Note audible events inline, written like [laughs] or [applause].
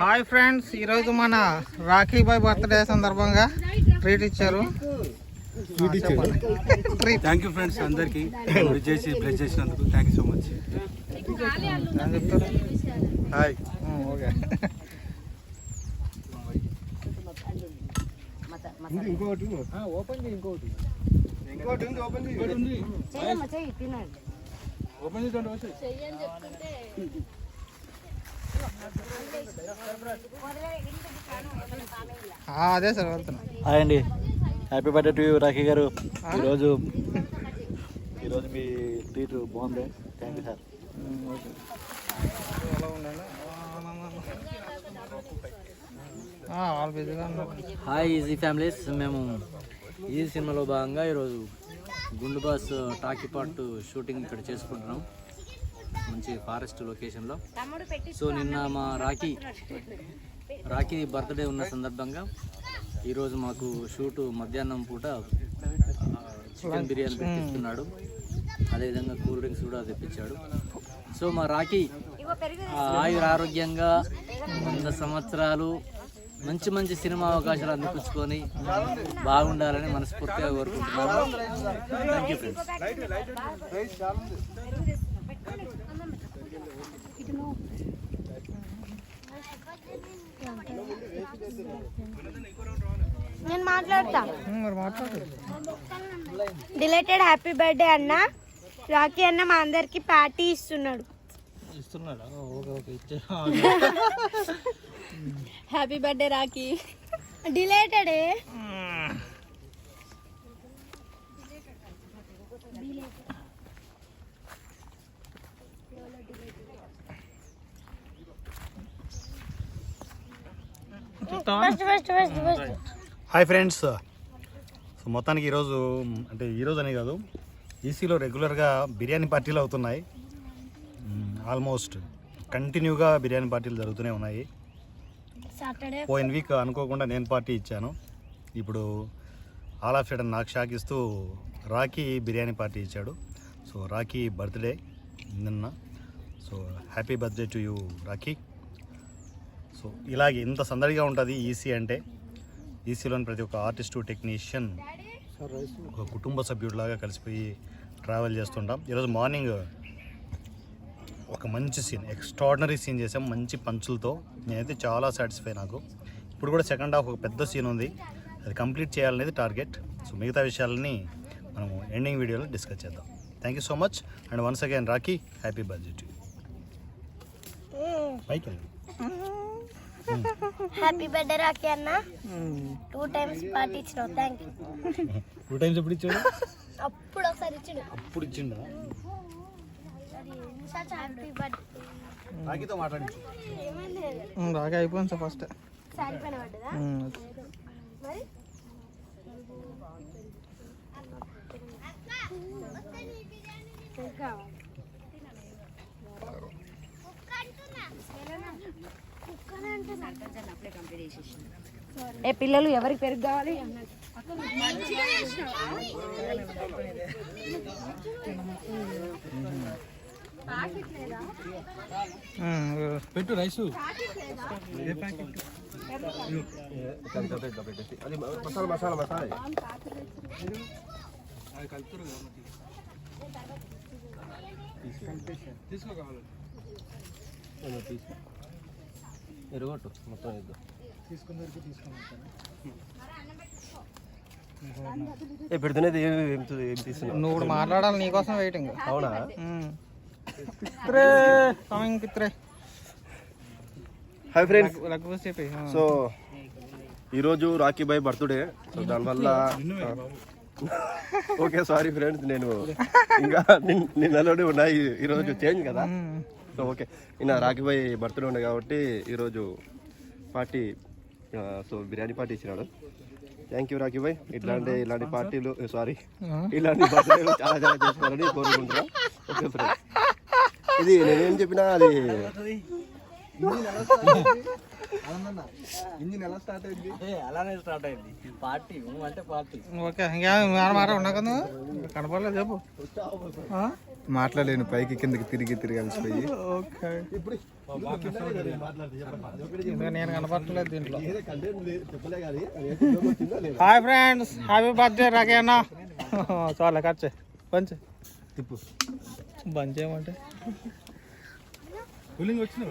Hi friends ఈరోజు మన Rakhi bye birthday సందర్భంగా ట్రీట్ ఇచ్చారు. థ్యాంక్ యూ ఫ్రెండ్స్ అందరికి. చేసి బ్లెస్ చేసినందుకు thank you so much hi okay open చేయి ఇంకోటి. చెయ్యమ్మ చెయ్యి తినండి. ఓపెన్ చేయండి వచ్చి. అదే సార్ వెళ్తున్నా. హాయ్ అండి. Happy birthday to you Rakhi garu. ఈరోజు ఈరోజు మీ ట్రీట్ బాగుంది. Thank you sir hi easy families మేము ఈ సినిమాలో భాగంగా ఈరోజు గుండు బాస్ టాకీ పార్ట్ షూటింగ్ ఇక్కడ చేసుకుంటున్నాం. మంచి ఫారెస్ట్ లొకేషన్లో. సో నిన్న మా రాఖీ రాఖీ బర్త్డే ఉన్న సందర్భంగా ఈరోజు మాకు షూటు మధ్యాహ్నం పూట చికెన్ బిర్యానీ పెట్టిస్తున్నాడు అదేవిధంగా కూల్ డ్రింక్స్ కూడా తెప్పించాడు. సో మా రాఖీ ఆయుర ఆరోగ్యంగా వంద సంవత్సరాలు మంచి మంచి సినిమా అవకాశాలు అందిపుచ్చుకొని బాగుండాలని మనస్ఫూర్తిగా కోరుకుంటున్నాను. థ్యాంక్ యూ ఫ్రెండ్స్ నేను మాట్లాడతా. డిలేటెడ్ హ్యాపీ బర్త్డే అన్న. రాఖీ అన్న మా అందరికి పార్టీ ఇస్తున్నాడు. ఇస్తున్నాడా? ఓకే ఓకే ఇచ్చే. [laughs] Happy birthday Rakhi. Belated? Hi friends so మొత్తానికి ఈరోజు అంటే ఈరోజు అనే కాదు ఈసీలో రెగ్యులర్గా బిర్యానీ పార్టీలు అవుతున్నాయి. ఆల్మోస్ట్ కంటిన్యూగా బిర్యానీ పార్టీలు జరుగుతూనే ఉన్నాయి. పోయిన వీక్ అనుకోకుండా నేను పార్టీ ఇచ్చాను. ఇప్పుడు ఆల్ ఆఫ్ సడన్ నాకు షాక్ ఇస్తూ రాకీ బిర్యానీ పార్టీ ఇచ్చాడు. సో రాకీ బర్త్డే నిన్న. So happy birthday to you Rocky so ఇలాగే ఇంత సందడిగా ఉంటుంది ఈసీ అంటే. ఈసీలోని ప్రతి ఒక్క ఆర్టిస్టు టెక్నీషియన్ ఒక కుటుంబ సభ్యుడిలాగా కలిసిపోయి ట్రావెల్ చేస్తుంటాం. ఈరోజు మార్నింగ్ ఒక మంచి సీన్ ఎక్స్ట్రాడినరీ సీన్ చేసాం. మంచి పంచులతో నేనైతే చాలా సాటిస్ఫై నాకు. ఇప్పుడు కూడా సెకండ్ హాఫ్ ఒక పెద్ద సీన్ ఉంది. అది కంప్లీట్ చేయాలనేది టార్గెట్ సో మిగతా విషయాలని మనము ఎండింగ్ వీడియోలో డిస్కస్ చేద్దాం. Thank you so much and once again Rocky happy birthday పైకి వెళ్ళండి హ్యాపీ బర్త్డే రాఖీ అన్న. టూ టైమ్స్ పార్టీ ఇచ్చినావు. థ్యాంక్ యూ టూ టైమ్స్ ఎప్పుడు ఇచ్చాడు? [laughs] అప్పుడు ఒకసారి ఇచ్చాడు. అప్పుడు ఇచ్చిండా? Happy birthday. రాకీతో మాట్లాడించు. ఉమ్, రాఖీ అయిపోయింది సార్ ఫస్ట్. సారీ పైన పడ్డదా మరి? ఇంకా ఏ పిల్లలు ఎవరికి పెరుగు కావాలి? ఉమ్, పెట్టు రైసు. ఎరగొట్టు మొత్తం ఇద్దాం ఏ పెడుతున్నది ఏమి ఏం ఏం తీస్తున్నావు? నువ్వు మాట్లాడాలి నీకోసం వెయిటింగ్ అవునా? పిత్రే కమింగ్ పిత్రే హాయ్ ఫ్రెండ్స్ సో ఈరోజు రాఖీ బాయ్ బర్త్డే సో దానివల్ల ఓకే సారీ ఫ్రెండ్స్ నేను ఇంకా నిన్- నిన్నలోనే ఉన్నాయి ఈరోజు చేంజ్ కదా. So okay. నిన్న రాఖీ బాయ్ బర్త్డే ఉండే కాబట్టి ఈరోజు పార్టీ సో బిర్యానీ పార్టీ ఇచ్చినాడు. థ్యాంక్ యూ రాఖీ బాయ్ ఇట్లాంటి ఇలాంటి పార్టీలు సారీ ఇలాంటి బర్త్డేలు చాలా చాలా చేసుకోవాలని కోరుకుంటున్నా. ఓకే ఫ్రెండ్స్ ఇది నేనేం చెప్పినా అది అలానే స్టార్ట్ అయింది. పార్టీ అంటే పార్టీ. ఓకే ఇంకా మాట మాట ఉన్నా కదా కనపడలేదు చెప్పు? మాట్లాడలేను పైకి కిందకి తిరిగి తిరిగి అలసిపోయి. ఓకే. ఇంకా నేను కనపడలేదు దీంట్లో. హాయ్ ఫ్రెండ్స్ హ్యాపీ బర్త్డే రాకే అన్న చాలా ఖర్చు పంచే తిప్పు. బంద్ చేయమంటే కూలింగ్ వచ్చింది?